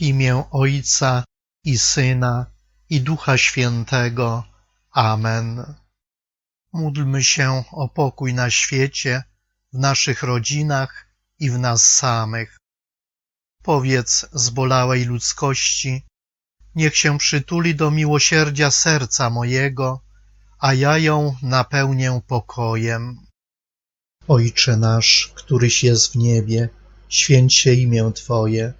Imię Ojca i Syna i Ducha Świętego. Amen. Módlmy się o pokój na świecie, w naszych rodzinach i w nas samych. Powiedz zbolałej ludzkości, niech się przytuli do miłosierdzia serca mojego, a ja ją napełnię pokojem. Ojcze nasz, któryś jest w niebie, święć się imię Twoje,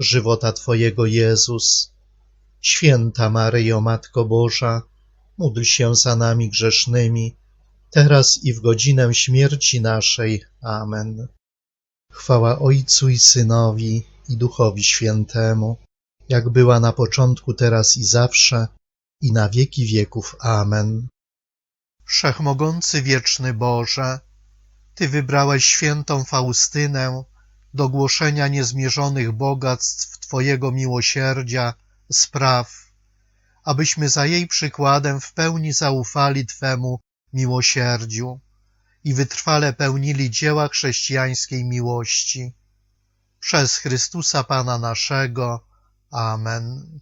żywota Twojego Jezus. Święta Maryjo, Matko Boża, módl się za nami grzesznymi, teraz i w godzinę śmierci naszej. Amen. Chwała Ojcu i Synowi i Duchowi Świętemu, jak była na początku, teraz i zawsze, i na wieki wieków. Amen. Wszechmogący wieczny Boże, Ty wybrałeś świętą Faustynę do głoszenia niezmierzonych bogactw Twojego miłosierdzia, spraw, abyśmy za jej przykładem w pełni zaufali Twemu miłosierdziu i wytrwale pełnili dzieła chrześcijańskiej miłości. Przez Chrystusa Pana naszego. Amen.